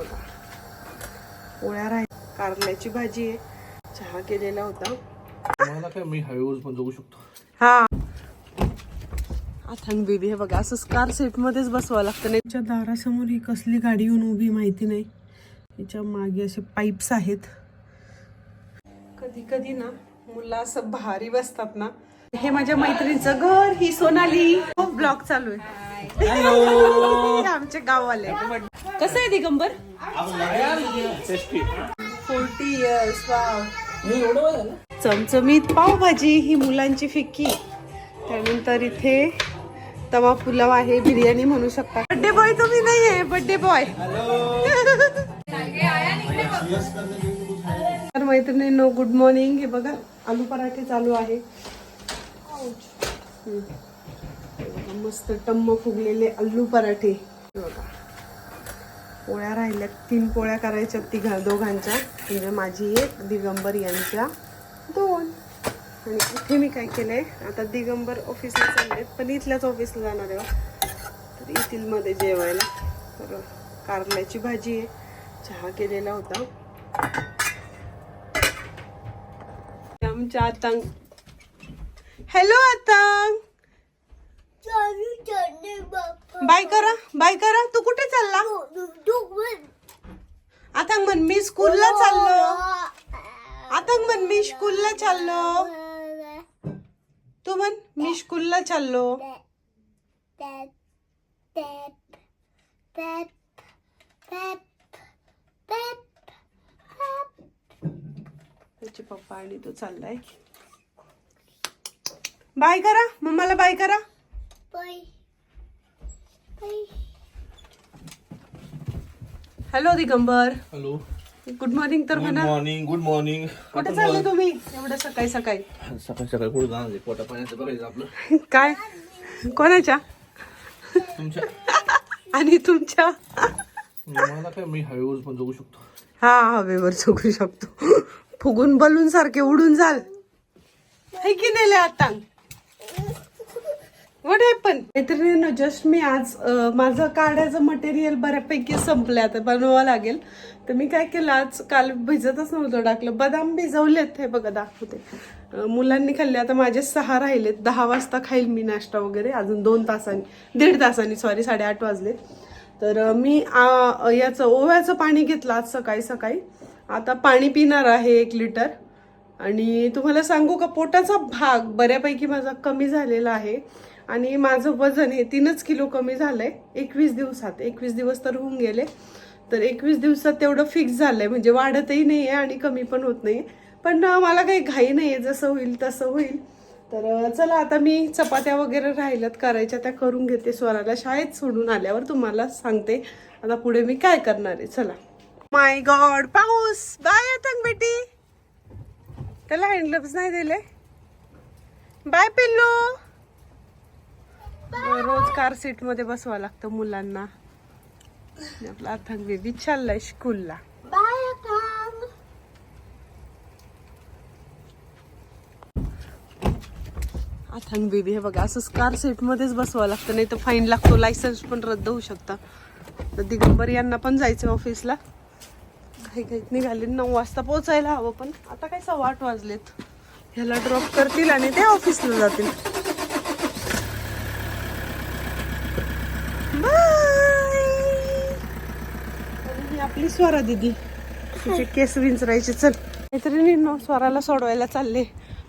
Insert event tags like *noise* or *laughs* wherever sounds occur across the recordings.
बघा. पोळ्या राहील कारल्याची भाजी आहे. चहा केलेला होता. काय मी हळूहळू पण जाऊ शकतो. हा. अथांग बेबी हे बघा असं कार सेट मध्येच बसवावं लागतं. नाही त्याच्या दारासमोर ही कसली गाडी येऊन उभी माहिती नाही. याच्या मागे असे पाईप्स आहेत. कधी कधी ना मुलं असं भारी बसतात ना. हे माझ्या मैत्रिणीचं घर ही सोनाली. खूप ब्लॉग चालू आहे. हे आमचे गाववाले. कसं आहे दिगंबर? फोर्टी इयर्स चमचमीत पावभाजी ही मुलांची फिक्की. त्यानंतर इथे तवा पुलाव आहे बिर्याणी म्हणू शकता. बड्डे बॉय तुम्ही नाही आहे बड्डे बॉय तर मैत्रिणींनो गुड मॉर्निंग हे बघा आलू पराठे चालू आहे. मस्त टम्म फुगलेले आलू पराठे. बघा. पोळ्या राहिल्यात. तीन पोळ्या करायच्या तिघा दोघांच्या. म्हणजे माझी एक दिगंबर यांच्या दोन. आणि इथे मी काय केलंय? आता दिगंबर ऑफिसला चालले पण इथल्याच ऑफिसला जाणार आहे तर येथील मध्ये जेवायला. तर कारल्याची भाजी आहे. चहा केलेला होता. आमच्या आतंक हॅलो आतंक बाय करा बाय करा. तू कुठे चालला? आता म्हण मी स्कूलला चाललो. आता म्हण मी स्कूलला चाललो. तू म्हण मी स्कूलला चाललो. त्याचे पप्पा आणि तो चाललाय. बाय करा मम्माला बाय करा. Hello Digambar hello good morning तर गुड म्हणा. मॉर्निंग गुड मॉर्निंग कुठे चालले तुम्ही? एवढं सकाळी सकाळी. सकाळी सकाळी कुठे जाणार आहे? पोटा पाण्याचं बघायचं आपलं. *laughs* काय? कोणाच्या? तुमच्या. *laughs* आणि तुमच्या? मला काय मी हळूहळू पण जाऊ शकतो. हा हवेवर चुकू शकतो. फुगून बलून सारखे उडून जाल. है की नाही आता? वट पण मैत्रिणीनं जस्ट मी आज माझं काढायचं मटेरियल बऱ्यापैकी संपलं आता बनवावं लागेल. तर मी काय केलं आज काल भिजतच नव्हतं टाकलं. बदाम भिजवलेत हे बघा दाखवते. मुलांनी खाल्ले. आता माझे सहा राहिलेत. दहा वाजता खाईल मी नाश्ता वगैरे. अजून दोन तासांनी दीड तासांनी सॉरी साडेआठ वाजले तर मी याचं ओव्याचं पाणी घेतलं आज सकाळी सकाळी. आता पाणी पिणार आहे एक लिटर आणि तुम्हाला सांगू का पोटाचा भाग बऱ्यापैकी माझा कमी झालेला आहे. आणि माझं वजन हे तीनच किलो कमी झालं आहे एकवीस दिवसात एकवीस दिवस तर होऊन गेले. तर एकवीस दिवसात तेवढं फिक्स झालं आहे म्हणजे वाढतही नाही आहे आणि कमी पण होत नाही पण मला काही घाई नाही आहे जसं होईल तसं होईल. तर चला आता मी चपात्या वगैरे राहिल्यात करायच्या त्या करून घेते स्वराला. शाळेत सोडून आल्यावर तुम्हाला सांगते. आता पुढे मी काय करणार आहे? चला. माय गॉड पाऊस! बाय तंग बेटी! त्याला हँडग्लोव्स नाही दिले. बाय पिल्लू. रोज कार सीटमध्ये बसवा लागतं मुलांना. आपला अथंग बेबी चाललाय स्कूलला अथंग. बेबी हे बघा असं कार सीट मध्येच बसवावं लागतं. नाही तर फाईन लागतो. लायसन्स पण रद्द होऊ शकता. तर दिगंबर यांना पण जायचं ऑफिसला काही काही निघाले. नऊ वाजता पोचायला हवं पण. आता काय सव्वा आठ वाजलेत. ह्याला ड्रॉप करतील आणि ते ऑफिसला जातील. ही आपली स्वरा दिदी. तिचे केस विंचरायचे. चल. मैत्रिणींनो स्वराला सोडवायला चालले.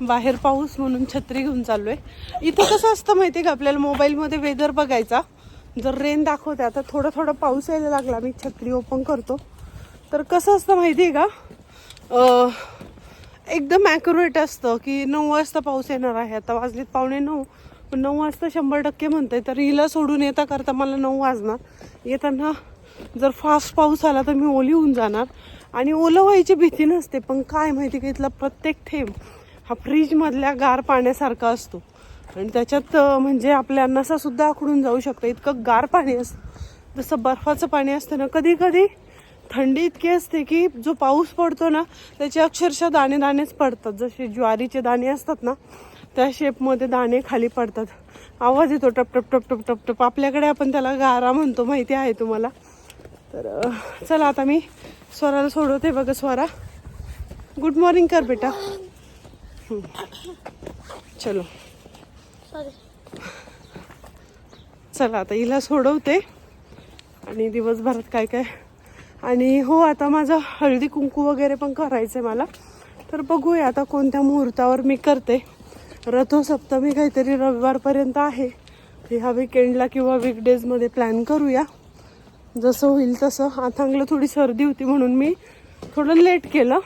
बाहेर पाऊस म्हणून छत्री घेऊन चाललोय. इथं कसं असतं माहितीये का आपल्याला? मोबाईलमध्ये वेदर बघायचा. जर रेन दाखवते आता थोडं थोडं पाऊस यायला लागला मी छत्री ओपन करतो. तर कसं असतं माहिती आहे का? एकदम ॲक्युरेट असतं की नऊ वाजता पाऊस येणार आहे. आता वाजलेत पावणे नऊ. पण नऊ वाजता शंभर टक्के म्हणते तर हिला सोडून येता करता मला नऊ वाजणार. येताना जर फास्ट पाऊस आला तर मी ओली होऊन जाणार. आणि ओलं व्हायची भीती नसते पण काय माहिती का इथला प्रत्येक थेंब हा फ्रीजमधल्या गार पाण्यासारखा असतो. आणि त्याच्यात म्हणजे आपल्या नसासुद्धा आखडून जाऊ शकतं. इतकं गार पाणी असतं. जसं बर्फाचं पाणी असतं ना कधी कधी थंडी इतकी असते की जो पाऊस पडतो ना त्याचे अक्षरशः दाणे दाणेच पडतात. जसे ज्वारीचे दाणे असतात ना त्या शेपमध्ये दाणे खाली पडतात. आवाज येतो टप टप टप टप टप टप. आपल्याकडे आपण त्याला गारा म्हणतो माहिती आहे तुम्हाला. तर चला आता मी स्वराला सोडवते बघा स्वरा. गुड मॉर्निंग कर बेटा. चलो. चला आता हिला सोडवते. आणि दिवसभरात काय काय आणि हो आता माझं हळदी कुंकू वगैरे पण करायचं आहे मला. तर बघूया आता कोणत्या मुहूर्तावर मी करते. रथोसप्तमी काहीतरी रविवारपर्यंत आहे. ह्या विकेंडला किंवा वीकडेजमध्ये प्लॅन करूया. जसं होईल तसं. आथांगला थोडी सर्दी होती म्हणून मी थोडं लेट केलं.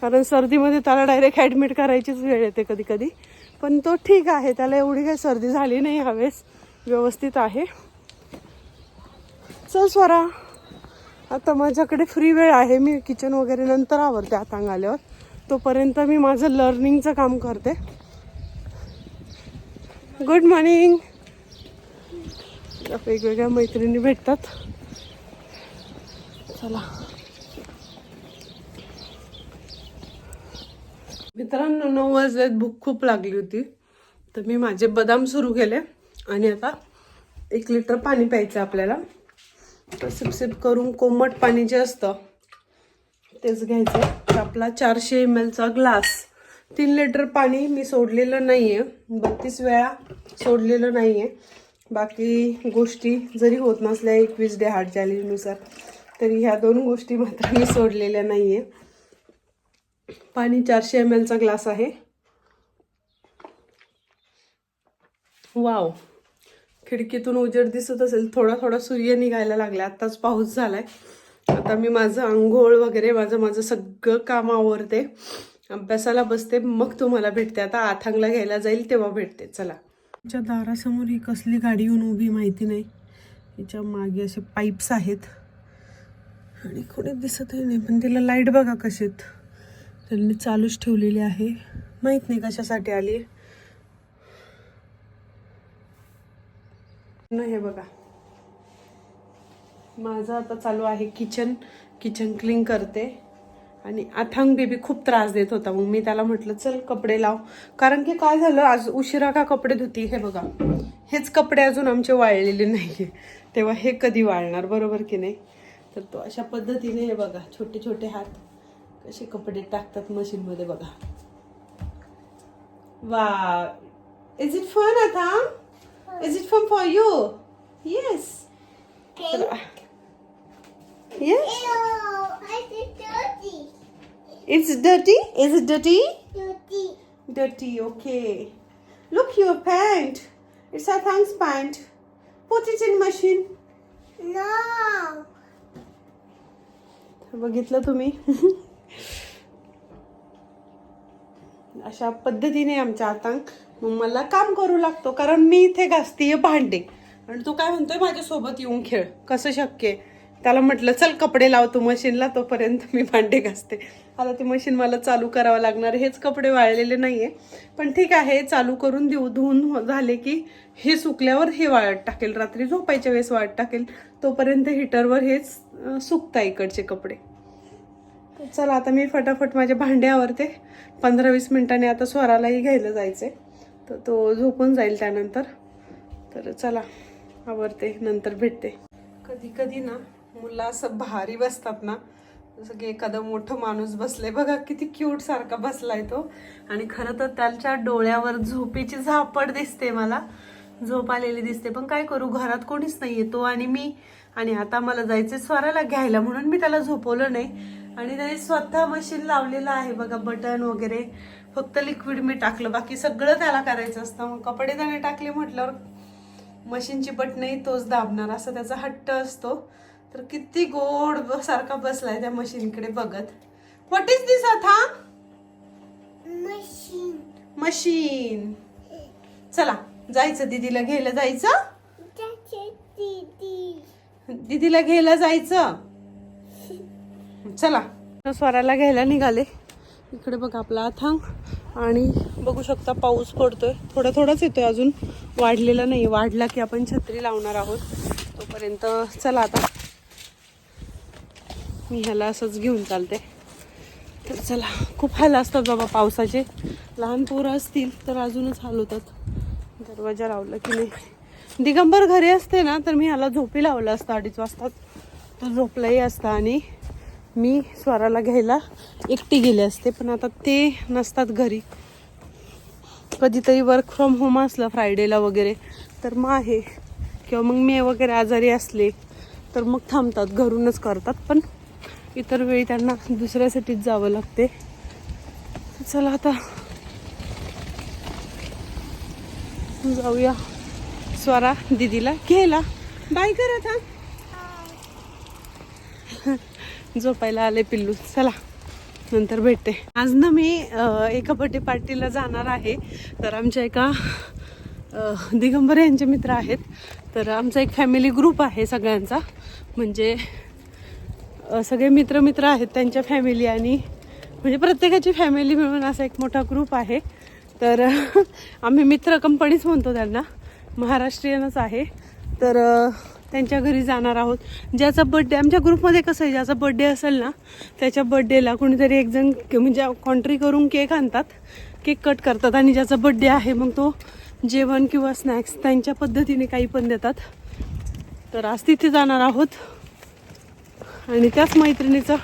कारण सर्दीमध्ये त्याला डायरेक्ट ॲडमिट करायचीच वेळ येते कधी कधी पण तो ठीक आहे. त्याला एवढी काही सर्दी झाली नाही हवेस व्यवस्थित आहे. चल स्वरा. आता माझ्याकडे फ्री वेळ आहे. मी किचन वगैरे नंतर आवरते आता आल्यावर तोपर्यंत मी माझं लर्निंगचं काम करते. गुड मॉर्निंग वेगवेगळ्या मैत्रिणी भेटतात. चला. मित्रांनो नऊ वाजल्यात भूक खूप लागली होती. तर मी माझे बदाम सुरू केले. आणि आता एक लिटर पाणी प्यायचं आपल्याला. सिपसिप करून कोमट पाणी जे असतं तेच घ्यायचं आपला चारशे एम एलचा ग्लास. तीन लिटर पाणी मी सोडलेलं नाही आहे बत्तीस वेळा सोडलेलं नाही आहे बाकी गोष्टी जरी होत नसल्या एकवीस डे हार्ट चॅलेंजनुसार तरी ह्या दोन गोष्टी मात्र मी सोडलेल्या नाही आहे पाणी चारशे एम एलचा ग्लास आहे. वाव. खिडकीतून उजेड दिसत असेल थोडा थोडा सूर्य निघायला लागला. आत्ताच पाऊस झालाय. आता मी माझं आंघोळ वगैरे माझं माझं सगळं काम आवरते. अभ्यासाला बसते मग तुम्हाला भेटते. आता आथांगला घ्यायला जाईल तेव्हा भेटते. चला. तिच्या दारासमोर ही कसली गाडी येऊन उभी माहिती नाही. हिच्या मागे असे पाईप्स आहेत. आणि कोणी दिसतही नाही पण तिला लाइट बघा कशीत त्यांनी चालूच ठेवलेली आहे. माहीत नाही कशासाठी आली न हे बघा. माझं आता चालू आहे किचन. किचन क्लीन करते. आणि अथांग बेबी खूप त्रास देत होता. मग मी त्याला म्हटलं चल कपडे लाव. कारण की काय झालं आज उशिरा का कपडे धुती? हे बघा. हेच कपडे अजून आमचे वाळलेले नाहीये. तेव्हा हे कधी वाळणार? बरोबर की नाही? तर तो अशा पद्धतीने हे बघा छोटे छोटे हात कसे कपडे टाकतात मशीनमध्ये बघा. वा is it fun अथांग is it fun for you yes Yes. Ew, I did dirty. It's dirty? Is it dirty? Dirty. Dirty, okay. Look, your pant. It's a thanks pant. Put it in machine. No. बघितलं तुम्ही *laughs* अशा पद्धतीने आमच्या आतांक मग मला काम करू लागतो कारण मी इथे घासतीये भांडे. आणि तू काय म्हणतोय माझ्यासोबत येऊन खेळ. कसं शक्य आहे? त्याला म्हटलं चल कपडे लावतो मशीनला तोपर्यंत मी भांडे घासते. आता ती मशीन मला चालू करावं लागणार हेच कपडे वाळलेले नाही आहे पण ठीक आहे चालू करून देऊ धुवून हो- झाले की हे सुकल्यावर हे वाळत टाकेल. रात्री झोपायच्या वेळेस वाळत टाकेल. तोपर्यंत हिटरवर हेच सुकता इकडचे कपडे. चला आता मी फटाफट माझ्या भांडे आवरते. पंधरा वीस मिनिटांनी आता स्वरालाही घ्यायला जायचंय. तर तो झोपून जाईल त्यानंतर. तर चला आवरते नंतर भेटते. कधी कधी ना मुलं असं भारी बसतात ना. जसं की एखादं मोठं माणूस बसलंय. बघा किती क्यूट सारखा बसलाय तो. आणि खरं तर त्याच्या डोळ्यावर झोपेची झापड दिसते मला. झोप आलेली दिसते. पण काय करू घरात कोणीच नाही येतो आणि मी. आणि आता मला जायचं स्वराला घ्यायला म्हणून मी त्याला झोपवलं नाही. आणि त्याने स्वतः मशीन लावलेलं आहे बघा बटन वगैरे. फक्त लिक्विड मी टाकलं. बाकी सगळं त्याला करायचं असतं. मग कपडे त्याने टाकले म्हटल्यावर मशीनची बटनही तोच दाबणार. असं त्याचा हट्ट असतो. तर किती गोड सारखा बसलाय त्या मशीनकडे बघत. व्हॉट इज दिस अथा? Machine. मशीन चला जायचं. दीदीला घ्यायला जायचं. दीदीला घ्यायला जायचं? चला. स्वराला घ्यायला निघाले. इकडे बघा आपला अथांग आणि बघू शकता पाऊस पडतोय. थोडा थोडाच येतोय अजून. वाढलेला नाही. वाढला की आपण छत्री लावणार आहोत. तोपर्यंत चला आता. मी ह्याला असंच घेऊन चालते. तर चला. खूप हाल असतात बाबा पावसाचे. लहान पोरं असतील तर अजूनच हाल होतात. दरवाजा लावला की नाही. दिगंबर घरी असते ना तर मी ह्याला झोपी लावलं असतं अडीच वाजता तो झोपलाही असता आणि मी स्वराला घ्यायला एकटी गेले असते पण आता ते नसतात घरी. कधीतरी वर्क फ्रॉम होम असलं फ्रायडेला वगैरे तर मग आहे. किंवा मग मी वगैरे आजारी असले तर मग थांबतात घरूनच करतात. पण इतर वेळी त्यांना दुसऱ्या सिटीत जावं लागते. चला आता जाऊया स्वरा दीदीला घ्यायला. बाय कर आता झोपायला आले पिल्लू. चला नंतर भेटते. आज ना मी एका बर्थडे पार्टीला जाणार आहे. तर आमच्या एका दिगंबर यांचे मित्र आहेत. तर आमचा एक फॅमिली ग्रुप आहे सगळ्यांचा. म्हणजे सगळे मित्र मित्र आहेत त्यांच्या फॅमिली आणि म्हणजे प्रत्येकाची फॅमिली मिळून असा एक मोठा ग्रुप आहे. तर आम्ही मित्र कंपनीच म्हणतो त्यांना. महाराष्ट्रीयनच आहे. तर त्यांच्या घरी जाणार आहोत. ज्याचा बड्डे आमच्या ग्रुपमध्ये कसं आहे ज्याचा बड्डे असेल ना त्याच्या बड्डेला कोणीतरी एकजण म्हणजे कॉन्ट्री करून केक आणतात. केक कट करतात आणि ज्याचा बड्डे आहे मग तो जेवण किंवा स्नॅक्स त्यांच्या पद्धतीने काही पण देतात. तर आज तिथे जाणार आहोत. आणि त्याच मैत्रिणीचं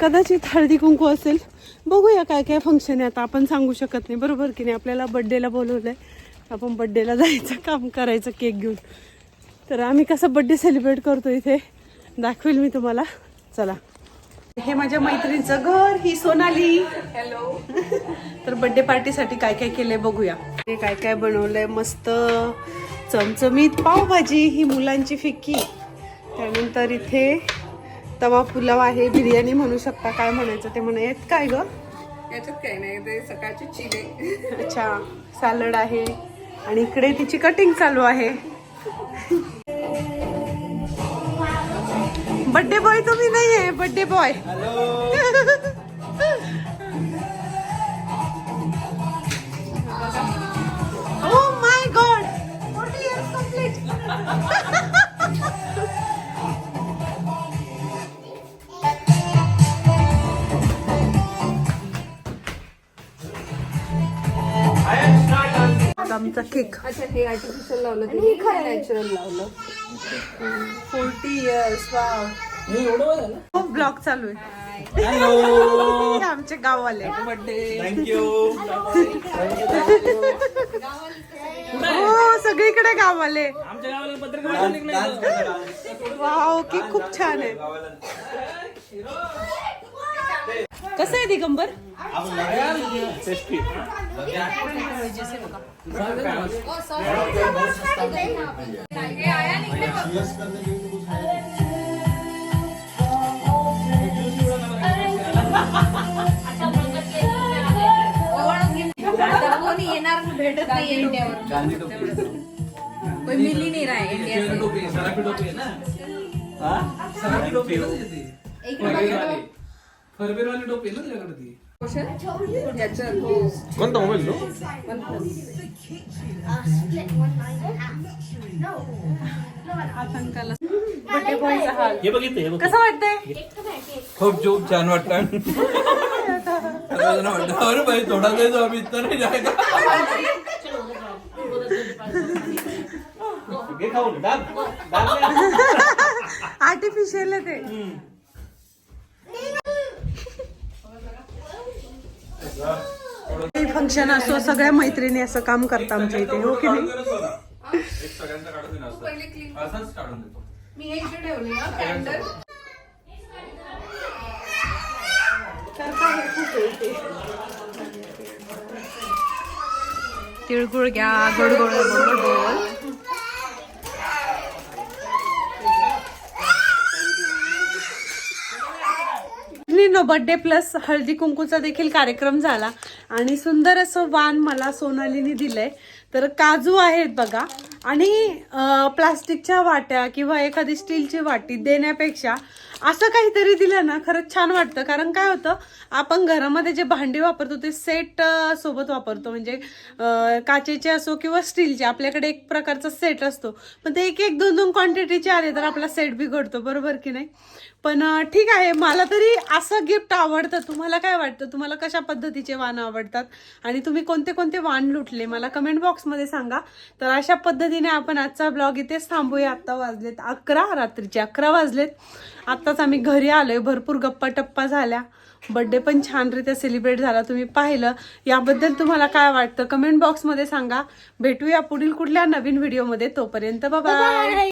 कदाचित हळदी कुंकू असेल. बघूया काय काय फंक्शन आहे. आता आपण सांगू शकत नाही. बरोबर की नाही? आपल्याला बड्डेला बोलवलं आहे आपण बड्डेला जायचं काम करायचं केक घेऊन. तर आम्ही कसं बड्डे सेलिब्रेट करतो इथे? दाखवेल मी तुम्हाला. चला. हे माझ्या मैत्रिणीचं घर ही सोनाली. हॅलो *laughs* तर बड्डे पार्टीसाठी काय काय केलंय बघूया. हे काय काय बनवलंय? मस्त चमचमीत पावभाजी ही मुलांची फिक्की. त्यानंतर इथे तवा पुलाव आहे बिर्याणी म्हणू शकता काय म्हणायचं ते म्हणा येत काय ग? याच्यात काही नाही ते सकाळची चिले. अच्छा सॅलड आहे. आणि इकडे तिची कटिंग चालू आहे. बर्थडे बॉय तुम्ही नाही आहे birthday boy oh my god forty years complete आमचा केक. अच्छा हे आर्टिफिशियल लावलं ते नॅचरल लावलं. फोर्टी इयर्स वाव खूप ब्लॉग चालू आहे. हे आमचे गाववाले थँक्यू हो सगळीकडे गाववाले. वाव की खूप छान आहे. कसं आहे दिगंबर? टेस्टी आता कोणी येणार भेटत नाही इंडियावर पण मिली नाही राय इंडिया याचं कोणता मोबाईल तो? हे बघितलं हे बघ. कसं वाटतंय? खूप खूप छान वाटतं, अरे भाई थोडा वेळ जो आम्ही नाही दाब आर्टिफिशियल *laughs* आहे ते. फंक्शन असो सगळ्या मैत्रिणी असं काम करतात आमच्या इथे हो की नाही? सगळ्यांचा काढून. असंच काढून देतो. मी हे इथे ठेवली. तिळगुळ घ्या गोड गोड गोड गोड. नो बर्थडे प्लस हळदी कुंकूचा देखील कार्यक्रम झाला. आणि सुंदर असं वाण मला सोनालीने दिलंय. तर काजू आहेत बघा. आणि प्लास्टिकच्या वाट्या किंवा एखादी स्टीलची वाटी देण्यापेक्षा असं काहीतरी दिलं ना खरंच छान वाटतं. कारण काय होतं आपण घरामध्ये जे भांडी वापरतो ते सेट सोबत वापरतो. म्हणजे काचेचे असो किंवा स्टीलचे आपल्याकडे एक प्रकारचा सेट असतो. पण ते एक एक दोन दोन क्वांटिटीचे आले तर आपला सेट बिघडतो. बरोबर की नाही? पण ठीक आहे. मला तरी असं गिफ्ट आवडतं. तुम्हाला काय वाटतं? तुम्हाला कशा पद्धतीचे वाण आवडतात? आणि तुम्ही कोणते कोणते वाण लुटले? मला कमेंट बॉक्समध्ये सांगा. तर अशा पद्धती पद्धतीने आपण आजचा ब्लॉग इथेच थांबूया. आत्ता वाजलेत अकरा रात्रीचे अकरा वाजलेत. आत्ताच आम्ही घरी आलोय. भरपूर गप्पा टप्पा झाल्या. बड्डे पण छानरित्या सेलिब्रेट झाला तुम्ही पाहिलं. याबद्दल तुम्हाला काय वाटतं? कमेंट बॉक्समध्ये सांगा. भेटूया पुढील कुठल्या नवीन व्हिडिओमध्ये तोपर्यंत बाबा